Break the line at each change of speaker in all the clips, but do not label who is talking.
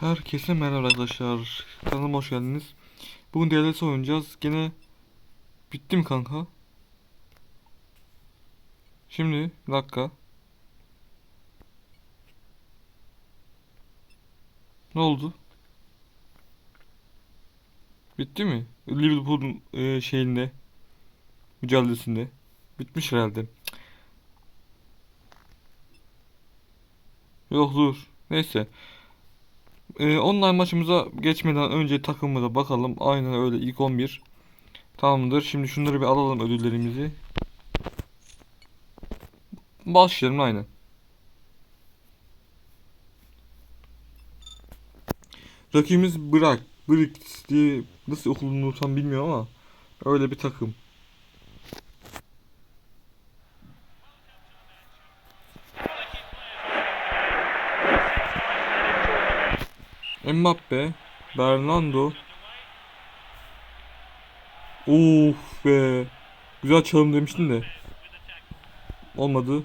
Herkese merhaba arkadaşlar. Kanalıma hoş geldiniz. Bugün DLS oynayacağız. Gene bitti mi kanka? Şimdi bir dakika. Ne oldu? Bitti mi? Liverpool'un e, şeyinde mücadelesinde. Bitmiş herhalde. Yok dur. Neyse. Ee, online maçımıza geçmeden önce takımımıza bakalım. Aynen öyle ilk 11. Tamamdır. Şimdi şunları bir alalım ödüllerimizi. Başlayalım aynen. Rakibimiz Bırak. Brix diye nasıl okulunu tam bilmiyorum ama öyle bir takım. Mbappe, Bernardo. Of be. Güzel çalım demiştin de. Olmadı.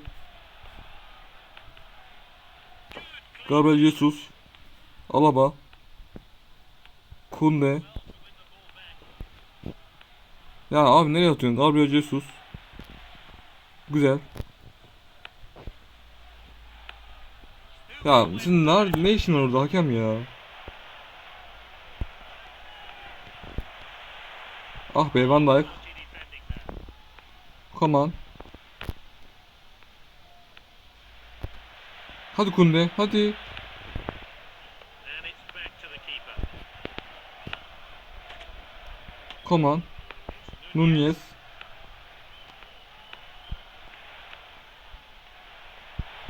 Gabriel Jesus. Alaba. Kunde. Ya abi nereye atıyorsun? Gabriel Jesus. Güzel. Ya senin ne, ne işin orada hakem ya? Ah be Van Dijk. Come on. Hadi Kunde, hadi. Come on. Nunez.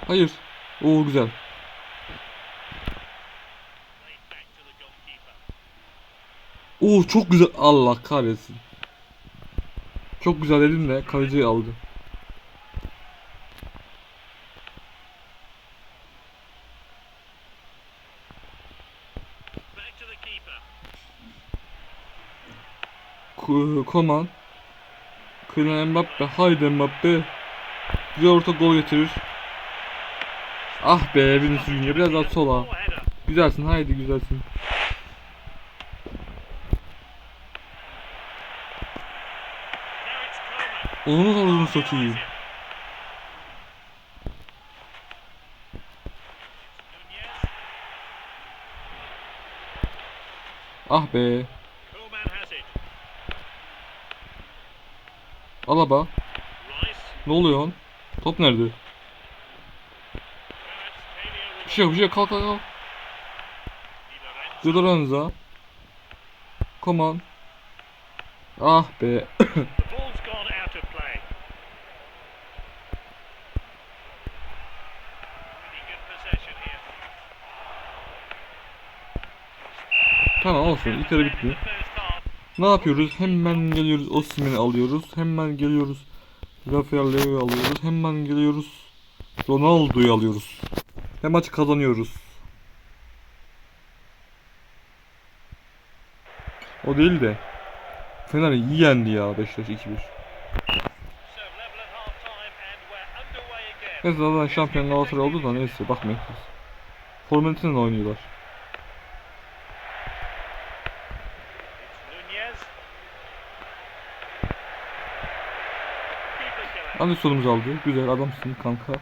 Hayır. Oo güzel. Oo çok güzel. Allah kahretsin. Çok güzel dedim de kaleci aldı. Koman. Kylian Mbappe. Haydi Mbappe. Güzel orta gol getirir. Ah be Vinicius Junior biraz daha sola. Güzelsin haydi güzelsin. Onu uzun satayım. Ah be. Alaba. Ne oluyor lan? Top nerede? Bir şey yok bir şey yok kalk kalk kalk.
Di. Lorenzo.
Come on. Ah be. Tamam olsun ilk yarı
half.
Ne yapıyoruz? Hemen geliyoruz Osimhen'i alıyoruz. Hemen geliyoruz. Rafael Leo'yu alıyoruz. Hemen geliyoruz. Ronaldo'yu alıyoruz. Ve maçı kazanıyoruz. O değil de. Fener iyi yendi ya Beşiktaş 2-1.
So level at half time and we're underway again.
Neyse zaten şampiyon Galatasaray oldu da neyse bakmayın. Formaliteyle oynuyorlar.
Nunez. Killer.
Anderson'umuzu aldı. Güzel adamsın kanka.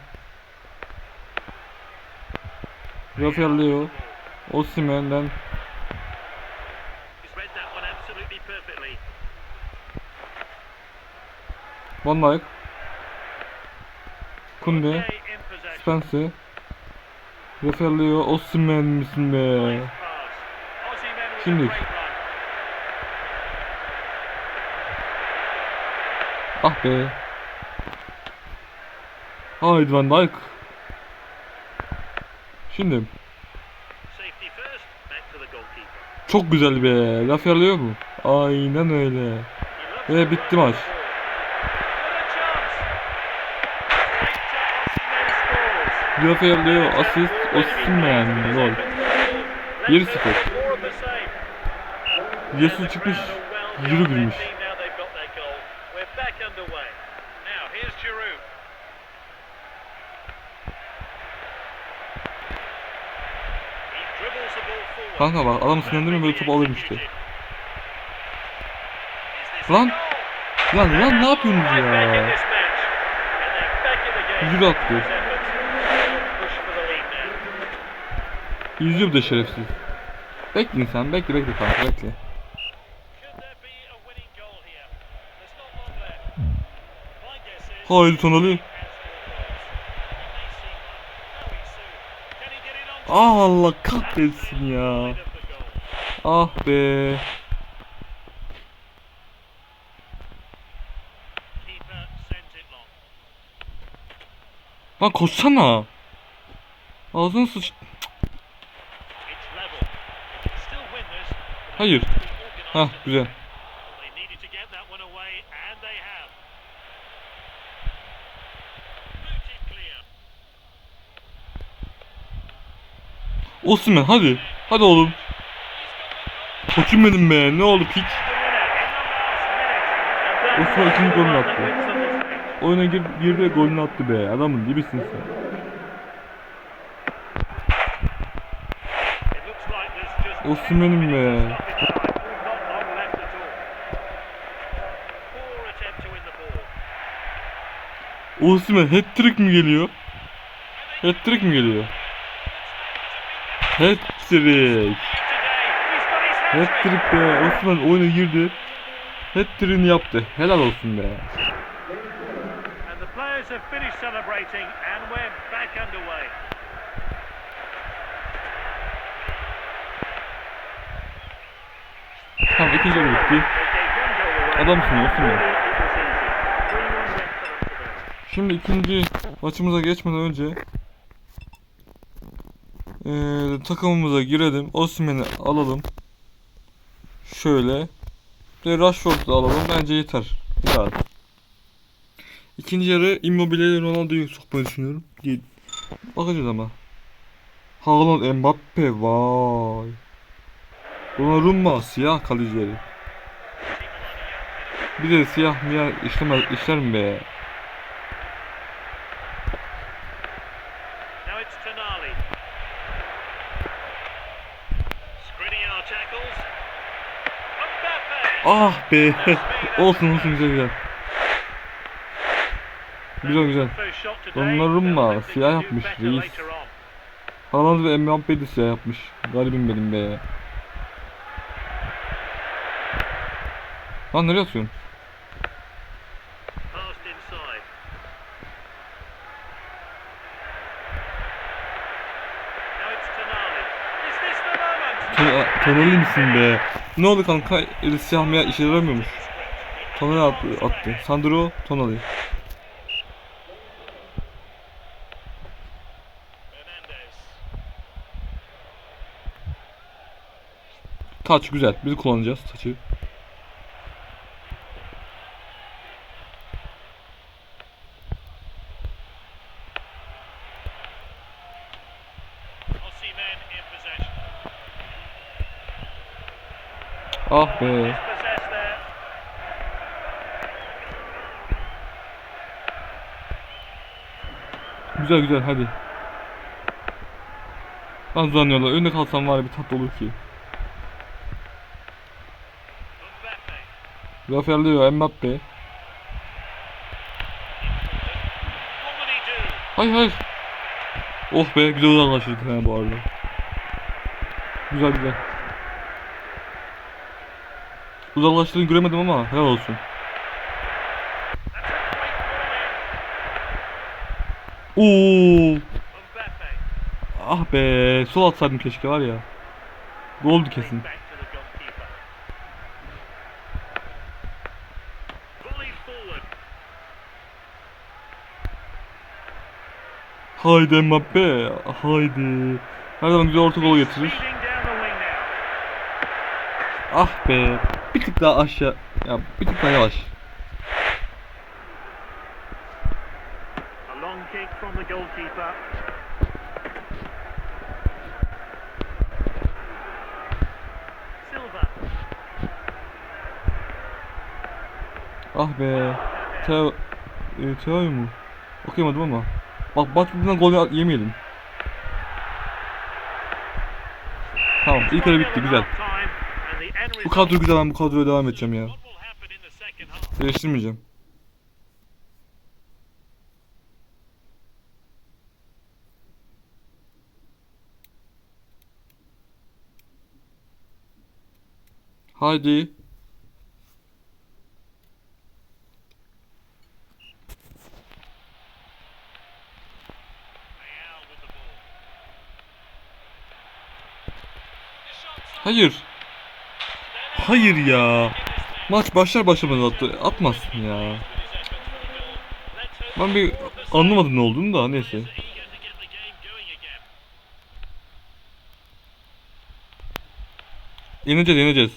Rafael Leo. Osimhen'den. Van Dijk. Kunde.
Okay, in possession.
Spence. Rafael Leo. Osimhen misin be? Şimdi. Ah be. Haydi Van Dijk. Şimdi. Çok güzel be. Rafael Leo mu? Aynen öyle. Ve bitti maç. Rafael Leo asist. Osimhen gol. 1-0.
More of the same.
Jesus çıkmış. Yürü gülmüş. Kanka bak adam sinirlendirme böyle topu alırım işte. Lan. Lan lan ne yapıyorsunuz ya? Yüzü attı. Yüzüyor bir de şerefsiz. Bekleyin sen bekle bekle kanka bekle. Haydi Tonali. Ah Allah kahretsin ya. Ah be. Lan koşsana. Ağzını sıç... Hayır. Hah güzel. Osman hadi. Hadi oğlum. Koçum be. Ne oldu piç? Osman ikinci golünü attı. Oyuna gir, girdi golünü attı be. Adamın gibisin sen. Osman'ım be. Osman hat-trick mi geliyor? Hat-trick mi geliyor? Hat-trick. Hat-trick be. Osman oyuna girdi. Hat-trick'ini yaptı. Helal olsun be. Tamam ikinci yarı bitti. Adamsın Osman. Şimdi ikinci maçımıza geçmeden önce eee takımımıza girelim. Osimhen'i alalım. Şöyle. Bir Rashford'u alalım. Bence yeter. Biraz. İkinci yarı Immobile ile Ronaldo'yu sokmayı düşünüyorum. Bakacağız ama. Haaland, Mbappe, vay. Donnarumma, siyah kalecileri. Bir de siyah miyah işlemez, işler mi be? Ah be. olsun olsun güzel güzel. Güzel güzel.
Have to
siyah yapmış, reis. Haaland ve Mbappe de siyah yapmış. Garibim benim be. Lan nereye atıyorsun?
Tonali
misin be? Ne oldu kanka? Öyle siyah miyah işe yaramıyormuş. Tonali attı. attı. Sandro Tonali. Taç güzel. Biz kullanacağız taçı.
Osimhen in possession.
Ah be. Güzel güzel hadi. Lan uzanıyorlar. Önde kalsam var bir tatlı olur ki. Rafael Leo, Mbappe. Hayır hayır. Oh be güzel uzaklaştırdık ha bu arada. Güzel güzel. Uzaklaştığını göremedim ama helal olsun. Oo. Ah be sol atsaydım keşke var ya. Goldu kesin. Haydi Mbappe. Haydi. Her zaman güzel orta gol getirir. Ah be. Bir tık daha aşağı. Ya bir tık daha yavaş. Ah be. Teo... E, Teo mu? Okuyamadım ama. Bak Batman'dan gol yemeyelim. Tamam ilk yarı bitti güzel. Bu kadro güzel ben bu kadroya devam edeceğim ya. Değiştirmeyeceğim. Haydi. Hayır. Hayır ya. Maç başlar başlamaz attı. Atmazsın ya. Ben bir anlamadım ne olduğunu da neyse. Yeneceğiz yeneceğiz.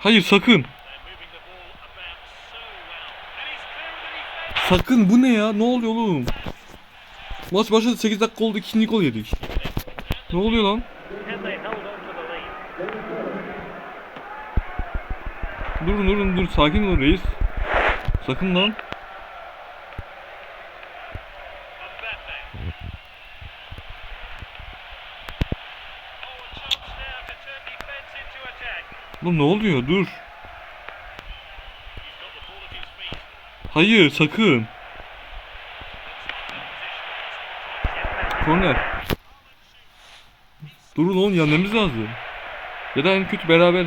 Hayır sakın. Sakın bu ne ya? Ne oluyor oğlum? Maç başladı 8 dakika oldu 2. gol yedik. Ne oluyor lan? Durun durun dur sakin ol reis. Sakın lan. Oğlum ne oluyor? Dur. Hayır sakın. Korner. Durun oğlum yenmemiz lazım. Ya da en kötü beraber.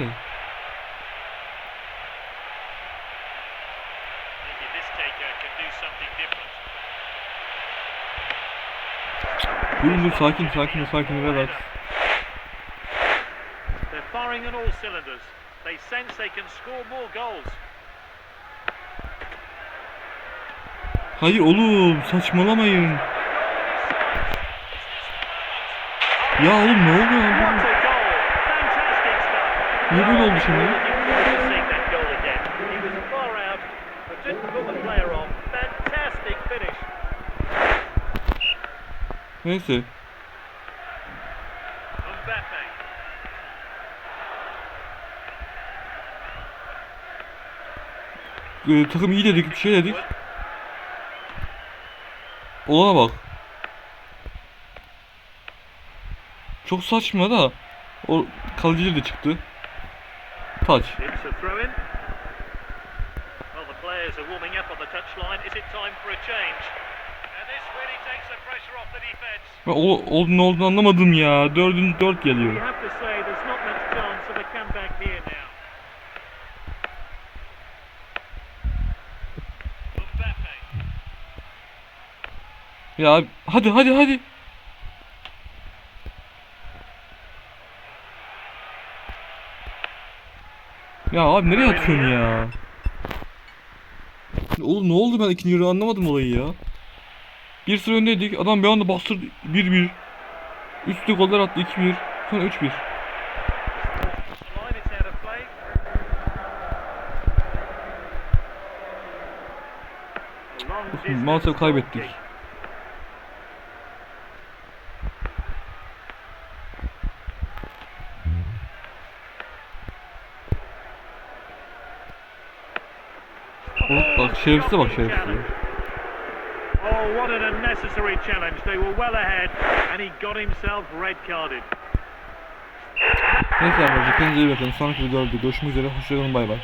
Durun dur sakin sakin sakin relax.
They're firing on all cylinders. They sense they can score more goals.
Hayır oğlum saçmalamayın. Ya oğlum ne oluyor? Niye böyle oldu şimdi? Neyse. Ee, takım iyi dedik bir şey dedik. Olana bak. Çok saçma da. O kalıcı da çıktı. Taç.
Well, the players are warming up on the touchline. Is it time for a change?
O, o ne olduğunu anlamadım ya. Dördüncü dört geliyor. Ya hadi hadi hadi. Ya abi nereye atıyorsun ya? Oğlum ne oldu ben ikinci yarı anlamadım olayı ya. Bir sıra öndeydik adam bir anda bastırdı 1-1. Üstte goller attı 2-1. Sonra 3-1.
The line it's out of play. A long distance
Maalesef kaybettik. Bak, şerefsize bak şerefsize.
Oh, what an unnecessary challenge. They were well ahead and he got himself red carded.
Neyse arkadaşlar kendinize iyi bakın. Sonraki videoda görüşmek üzere. Hoşçakalın bay bay.